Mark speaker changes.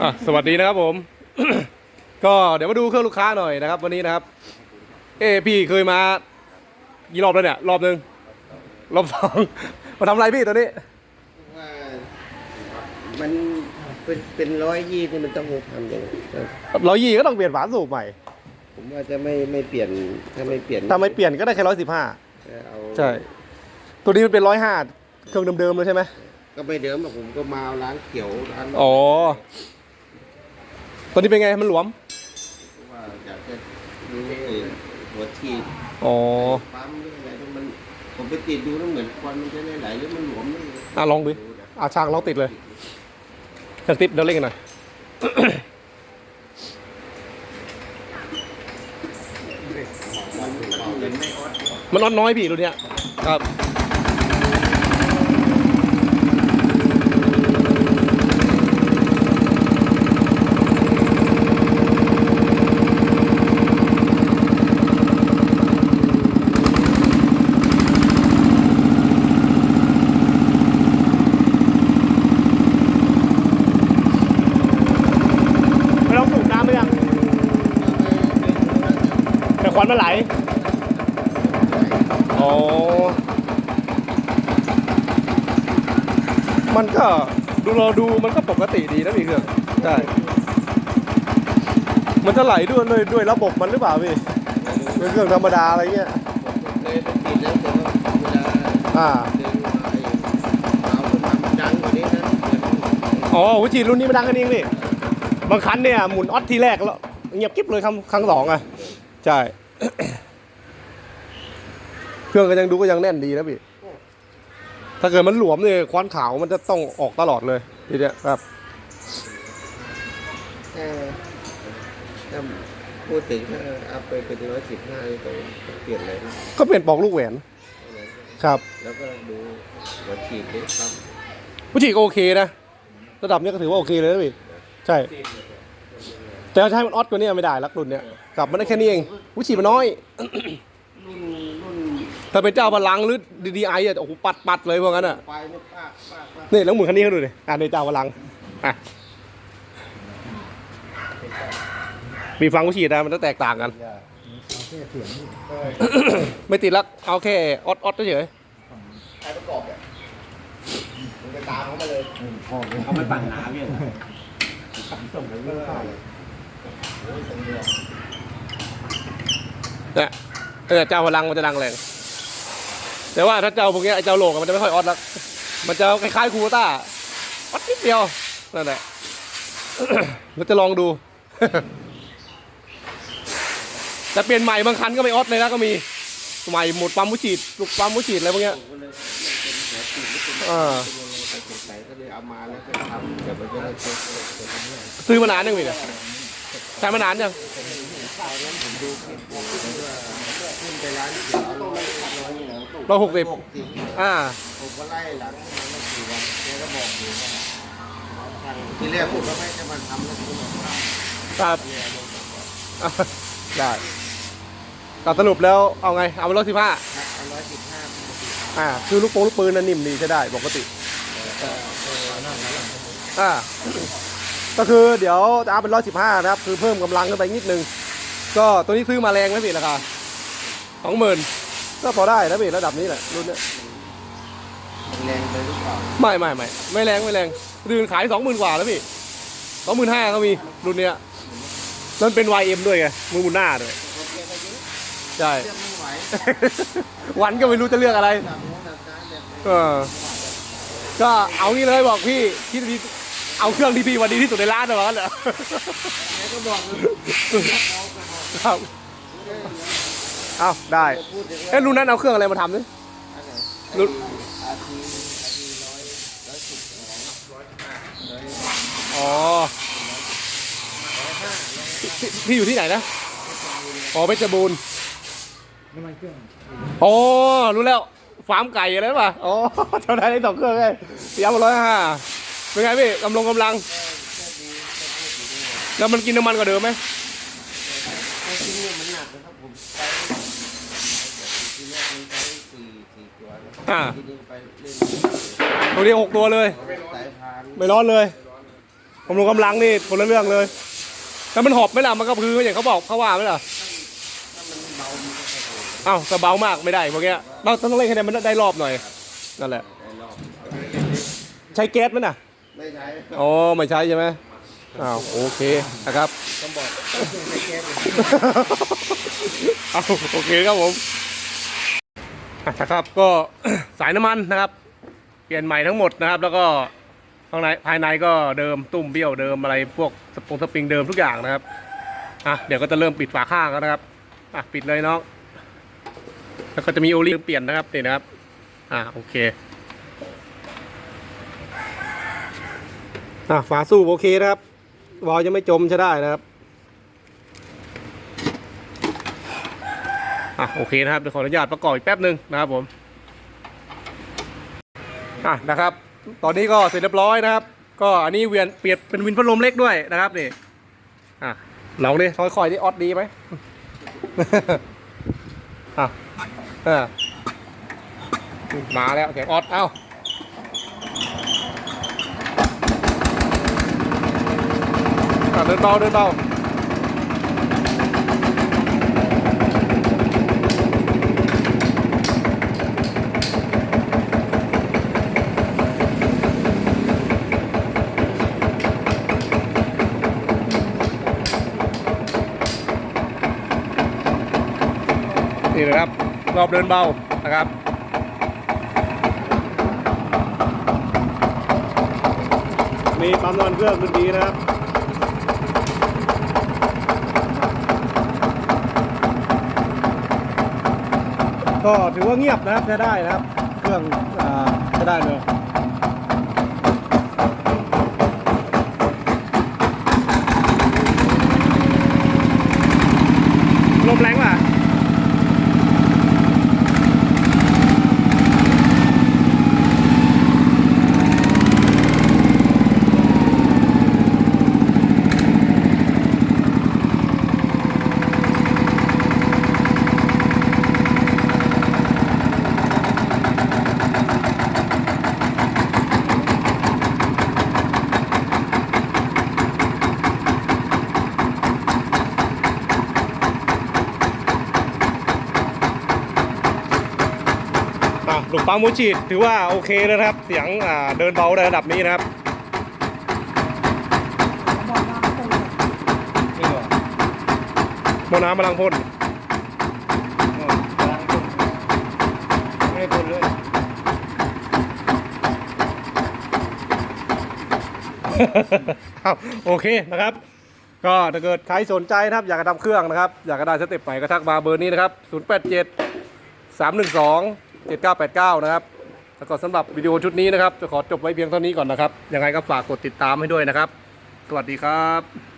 Speaker 1: อะสวัสดีนะครับผม ก็เดี๋ยวมาดูเครื่องลูกค้าหน่อยนะครับ วันนี้นะครับ เอยพี่เคยมากี่รอบแล้วเนี่ย รอบหนึ่งรอบสอง มาทำอะไรพี่ตอนนี้
Speaker 2: ว่ามันเป็นเป็นร้อยยี่นี่มันต้องหกพันเลย
Speaker 1: ร้อยยี่ก็ต้องเปลี่ยนฝาสูบใหม่
Speaker 2: ผมว่าจะไม่ไม่เปลี่ยนถ้าไม่เปลี่ยน
Speaker 1: ถ้าไม่เปลี่ยนก็ได้แค่ร้อยสิบห้า
Speaker 2: จะเอา
Speaker 1: ใช่ ตัวนี้มันเป็นร้อยห้าเครื่องเดิมๆเลยใช่ไหม
Speaker 2: ก็ไม่เดิมหรอกผมก็มาเอาร้านเขียวร้าน
Speaker 1: อ๋อ ตัวนี้เป็นไงมันหลวม
Speaker 2: ว่าอยากจะดูเออหัวฉีด
Speaker 1: อ๋อ
Speaker 2: ปั๊มหรืออะไรมันผมไปติดดูแล้วเหมือนควันมันจะไหลๆหรือมันหลวมนี่
Speaker 1: อะลองดู
Speaker 2: ดูนะ
Speaker 1: อะช่างลองติดเลยช่างติดเดี๋ยวเล่นกันหน่อย
Speaker 2: มันมันเหมือนไม่ออด
Speaker 1: มันออนน้อยพี่รุ่นเนี้ยครับ ไม่ต้องสูบน้ำไหมยัง แต่ควันมันไหลอ๋อมันก็ดูเราดูมันก็ปกติดีนะพี่เครื่องใช่มันจะไหลด้วยด้วยด้วยระบบมันหรือเปล่าพี่เป็นเครื่องธรรมดาอะไรเงี้ย
Speaker 2: เคยไปติดแล้วแต่ว่าเวลา
Speaker 1: อ่า
Speaker 2: เดินมาไอ้เอาขึ้นมามันดังกว่านี้นะเหมือน
Speaker 1: อ๋อหัวฉีดรุ่นนี้มันดังกันเองนี่บางคันเนี่ยหมุนออสทีแรกแล้วเงียบกิ๊บเลยครั้งครั้งสองอะ ใช่ เครื่องก็ยังดูก็ยังแน่นดีนะพี่ ถ้าเกิดมันหลวมเนี่ยควันขาวมันจะต้องออกตลอดเลยทีเนี้ยครับ
Speaker 2: เออถ้าพูดถึงถ้าเอาไปเป็นร้อยสิบห้าต้องเปลี่ยนเลยนะ
Speaker 1: ก็เป็นปลอกลูกแหวนครับ
Speaker 2: แล้วก็ดูหัวฉีดด้วยครับ
Speaker 1: ผู้ฉีดก็โอเคนะ ระดับเนี้ยก็ถือว่าโอเคเลยนะพี่ ใช่ แต่ถ้าให้มันออสกว่านี้ไม่ได้ลักรุ่นเนี้ยกลับมันได้แค่นี้เองผู้ฉีดมันน้อย
Speaker 2: รุ่นรุ่น
Speaker 1: ถ้าเป็นเจ้าพลังหรือดีไออะโอ้โหปัดปัดเลยพวกนั้นอะ
Speaker 2: ไปนี่ปากปากปาก
Speaker 1: นี่แล้วหมุนคันนี้เขาดูดิอ่าในเจ้าพลังอะมีฟังผู้ฉีดนะมันจะแตกต่างกันไม่ติดลักเอาแค่ออดออดเฉย
Speaker 2: ใครประกอบเนี่ยมึงไปตามเขามาเลย
Speaker 3: เขาไม่ปั่นน้ำเนี่ย
Speaker 1: เนี่ยแต่เจ้าพลังมันจะดังแรง แต่ว่าถ้าเจ้าพวกเนี้ยไอ้เจ้าโลกมันจะไม่ค่อยออดลักมันจะคล้ายๆคูต้าออดนิดเดียวนั่นแหละเราจะลองดู แต่เปลี่ยนใหม่บางคันก็ไม่ออดเลยนะก็มี ใหม่หมดปั๊มมุฉีดลูกปั๊มมุฉีดอะไรพวกเนี้ยอ่าซื้อมานานยังพี่เนี่ย ใช้มานานยัง
Speaker 2: ขึ้นไปร้านเขียวร้อยร้อยอยู่แล้ว
Speaker 1: ร้อยหกสิบ
Speaker 2: หกสิบ
Speaker 1: อ่า
Speaker 2: ผมก็ไล่หลังมันไม่กี่วันแกก็บอกอยู่ว่าทางทีแรกผมก็ไม่จะมาทำแล้วผมบอกว่า
Speaker 1: ครับอะได้ก็สรุปแล้วเอาไง เอาไปร้อยสิบห้า
Speaker 2: เอาร้อยสิบห้า
Speaker 1: อ่า คือลูกโป่งลูกปืนนั่นนิ่มดีใช้ได้ปกติอ่า ก็คือเดี๋ยวจะเอาเป็นร้อยสิบห้านะครับ คือเพิ่มกำลังขึ้นไปนิดนึง ก็ตัวนี้ซื้อมาแรงไหมพี่ราคาสองหมื่นก็พอได้นะพี่ระดับนี้แหละรุ่นเนี้ย
Speaker 2: แรงไปหรือเปล่า
Speaker 1: ไม่ไม่ไม่ไม่แรงไม่แรงรุ่นขายสองหมื่นกว่าแล้วพี่สองหมื่นห้าก็มีรุ่นเนี้ยแล้วมันเป็น YM ด้วยไงมือหมุนหน้าด้วย
Speaker 2: โอเคไปเยอะ
Speaker 1: ใช่
Speaker 2: เรื่องไม่ไหว
Speaker 1: วันก็ไม่รู้จะเลือกอะไร
Speaker 2: แบบโน้นแบบนั้นแบบนี้
Speaker 1: เออก็เอางี้เลยบอกพี่คิดดี เอาเครื่องที่พี่วันดีที่สุดในร้านเลยว่าเหรอ
Speaker 2: ไหนก็บอกเลยเอาไปบอก
Speaker 1: ครับเอาได้
Speaker 2: พูดถึง
Speaker 1: เอ้รุ่นนั้นเอาเครื่องอะไรมาทำนี่
Speaker 2: อันไหน
Speaker 1: รุ่น
Speaker 2: อาทีอาทีร้อยร้อยสิบร้อยห้าร้อย
Speaker 1: อ๋อ
Speaker 2: ร้อยห้าร้อยห้า
Speaker 1: พี่พี่อยู่ที่ไหนนะอ๋อเพชรบูรณ์
Speaker 3: น้ำมันเครื่อง
Speaker 1: อ๋อรู้แล้วฟาร์มไก่อะไรป่ะอ๋อเท่าไหร่ได้สองเครื่องเลยเสียมาร้อยห้า เป็นไงพี่กำลังกำลัง แล้วมันกินน้ำมันกว่าเดิมไหม
Speaker 2: ไอ้ที่นี่มันหนักนะครับผมไปทีแรกมันไปสี่สี่ตัวแล้ว
Speaker 1: อ่า
Speaker 2: ทีนี้ไปเล่น
Speaker 1: ตัวนี้หกตัวเลย ไม่ร้อนเลย
Speaker 2: เบำ
Speaker 1: รุงกำลังนี่คนละเรื่องเลย แล้วมันหอบไหมล่ะมันก็คืออย่างเขาบอกเขาว่าไหมล่ะ
Speaker 2: ถ้ามันเบามันก็จะโดน
Speaker 1: อ้าวแต่เบามากไม่ได้พวกเนี้ยเราต้องเล่นคะแนนมันได้รอบหน่อยนั่นแหละใช้แก๊สไหมน่ะ
Speaker 2: ไม่ใช้
Speaker 1: อ๋อไม่ใช้ใช่ไหมอ้าวโอเคนะครับ
Speaker 2: ต้องบอกต้องใช้แก๊สเลย
Speaker 1: เอาโอเคครับผมอะนะครับก็สายน้ำมันนะครับ เปลี่ยนใหม่ทั้งหมดนะครับ แล้วก็ข้างในภายในก็เดิมตุ่มเบี้ยวเดิมอะไรพวกสปงสปริงเดิมทุกอย่างนะครับอะเดี๋ยวก็จะเริ่มปิดฝาข้างแล้วนะครับอะปิดเลยน้องแล้วก็จะมีโอลิเปลี่ยนนะครับนี่นะครับ อะโอเค อะฝาสูบโอเคนะครับวอลยังไม่จมใช้ได้นะครับอะโอเคนะครับเดี๋ยวขออนุญาตประกอบอีกแป๊บหนึ่งนะครับผมอะนะครับ ตอนนี้ก็เสร็จเรียบร้อยนะครับ ก็อันนี้เวียนเปลี่ยนเป็นวินพัดลมเล็กด้วยนะครับนี่อะลองดิค่อยๆดิออดดีไหมอะเออมาแล้วเสียงออดเอ้าอะ เดินเบาเดินเบานี่นะครับ รอบเดินเบานะครับมีปั๊มน้ำมันเครื่องขึ้นดีนะครับ ก็ถือว่าเงียบนะครับใช้ได้นะครับ เครื่องใช้ได้เลย หลุมปังมูฉีดถือว่าโอเคแล้วนะครับ เสียงอ่าเดินเบาในระดับนี้นะครับ
Speaker 3: นี่เหรอ
Speaker 1: โมน้ำพลังพ่น
Speaker 3: อ๋อกำลังพ่นไม่ได้พ่นเลย
Speaker 1: ครับโอเคนะครับ ก็ถ้าเกิดใครสนใจนะครับ อยากจะทำเครื่องนะครับ อยากจะได้สเต็ปใหม่ก็ทักมาเบอร์นี้นะครับ 087 312 7989 นะครับ แล้วก็สำหรับวิดีโอชุดนี้นะครับ จะขอจบไว้เพียงเท่านี้ก่อนนะครับ ยังไงก็ฝากกดติดตามให้ด้วยนะครับ สวัสดีครับ